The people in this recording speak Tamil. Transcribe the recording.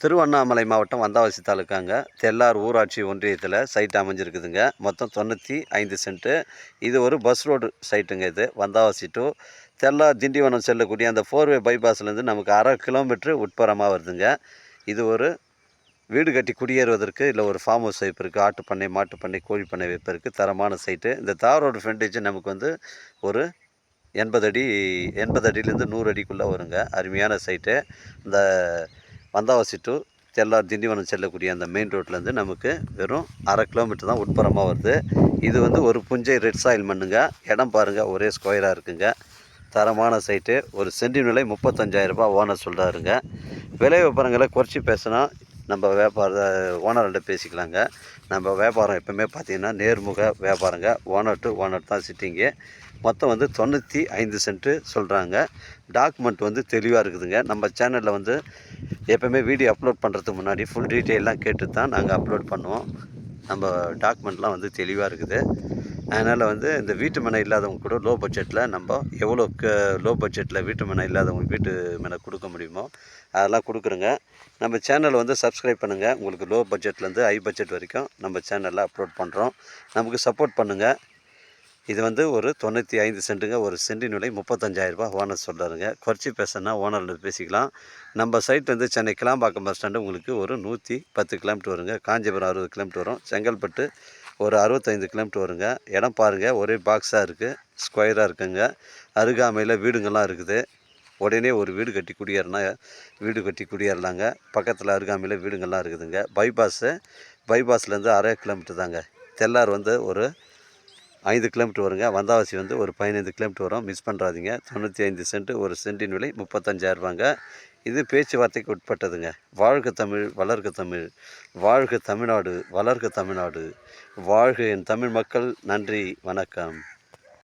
திருவண்ணாமலை மாவட்டம் வந்தாவாசி தாலுக்காங்க. தெல்லார் ஊராட்சி ஒன்றியத்தில் சைட் அமைஞ்சிருக்குதுங்க. மொத்தம் தொண்ணூற்றி ஐந்து சென்ட்டு. இது ஒரு பஸ் ரோடு சைட்டுங்க இது வந்தாவாசி டு. தெல்லார் திண்டிவனம் செல்லக்கூடிய அந்த ஃபோர்வே பைபாஸ்லேருந்து நமக்கு அரை கிலோமீட்ரு உட்புறமாக வருதுங்க. இது ஒரு வீடு கட்டி குடியேறுவதற்கு இல்லை ஒரு ஃபார்ம் ஹவுஸ் வைப்பு இருக்குது ஆட்டுப்பண்ணை மாட்டுப்பண்ணை கோழிப்பண்ணை கோழி பண்ணை தரமான சைட்டு. இந்த தார் ரோடு ஃப்ரண்டேஜ் நமக்கு வந்து ஒரு எண்பது அடி எண்பது அடியிலேருந்து நூறு அடிக்குள்ளே வருங்க. அருமையான சைட்டு. இந்த வந்தாவாசி டு தெல்லார் திண்டிவனம் செல்லக்கூடிய அந்த மெயின் ரோட்லேருந்து நமக்கு வெறும் அரை கிலோமீட்டர் தான் உட்புறமாக வருது. இது வந்து ஒரு புஞ்சை ரெட் சாயில் மண்ணுங்க. இடம் பாருங்கள் ஒரே ஸ்கொயராக இருக்குங்க. தரமான சைட்டு ஒரு சென்டி விலை முப்பத்தஞ்சாயிரரூபா ஓனர் சொல்கிறாருங்க விலை விவரங்களை குறைச்சி பேசினா நம்ம வியாபார ஓனர்கிட்ட பேசிக்கலாங்க. நம்ம வியாபாரம் எப்போவுமே பார்த்திங்கன்னா நேர்முக வியாபாரங்க. ஓனர் டு ஓனர் தான் சிட்டிங்கு மொத்தம் வந்து தொண்ணூற்றி ஐந்து சென்ட்டு சொல்கிறாங்க டாக்குமெண்ட் வந்து தெளிவாக இருக்குதுங்க. நம்ம சேனலில் வந்து எப்போவுமே வீடியோ அப்லோட் பண்ணுறதுக்கு முன்னாடி ஃபுல் டீட்டெயிலாம் கேட்டு தான் நாங்கள் அப்லோட் பண்ணுவோம். நம்ம டாக்குமெண்ட்லாம் வந்து தெளிவாக இருக்குது. அதனால் வந்து இந்த வீட்டு மனை இல்லாதவங்க கூட லோ பட்ஜெட்டில் நம்ம எவ்வளோ லோ பட்ஜெட்டில் வீட்டு மனை இல்லாதவங்க வீட்டு மனை கொடுக்க முடியுமோ அதெல்லாம் கொடுக்குறோங்க. நம்ம சேனலை வந்து சப்ஸ்கிரைப் பண்ணுங்கள் உங்களுக்கு லோ பட்ஜெட்லேருந்து ஹை பட்ஜெட் வரைக்கும் நம்ம சேனலில் அப்லோட் பண்ணுறோம் நமக்கு சப்போர்ட் பண்ணுங்கள் இது வந்து ஒரு தொண்ணூற்றி ஐந்து சென்ட்டுங்க ஒரு சென்டின் விலை முப்பத்தஞ்சாயிரரூபா. ஓனர் சொல்கிறாருங்க குறைச்சி பேசுனா ஓனரில் பேசிக்கலாம். நம்ம சைட் வந்து சென்னை கிளாம்பாக்கம் பஸ் ஸ்டாண்டு உங்களுக்கு ஒரு நூற்றி பத்து கிலோமீட்டர் வருங்க. காஞ்சிபுரம் அறுபது கிலோமீட்டர் வரும். செங்கல்பட்டு ஒரு அறுபத்தைந்து கிலோமீட்டர் வருங்க. இடம் பாருங்கள் ஒரே பாக்ஸாக இருக்குது ஸ்கொயராக இருக்குங்க. அருகாமையில் வீடுங்கள்லாம் இருக்குது. உடனே ஒரு வீடு கட்டி குடியேறினா வீடு கட்டி குடியேறலாங்க. பக்கத்தில் அருகாமையில் வீடுங்கள்லாம் இருக்குதுங்க. பைபாஸு பைபாஸ்லேருந்து அரை கிலோமீட்டர் தாங்க. தெல்லார் வந்து ஒரு ஐந்து கிலோமீட்டர் வருங்க. வந்தாவாசி வந்து ஒரு பதினைந்து கிலோமீட்டர் வரும். மிஸ் பண்ணுறாதீங்க தொண்ணூற்றி ஐந்து சென்ட் ஒரு சென்ட்டின் விலை முப்பத்தஞ்சாயிரரூபாங்க இது பேச்சுவார்த்தைக்கு உட்பட்டதுங்க. வாழ்க தமிழ் வளர்க தமிழ். வாழ்க தமிழ்நாடு வளர்க தமிழ்நாடு. வாழ்க என் தமிழ் மக்கள். நன்றி வணக்கம்.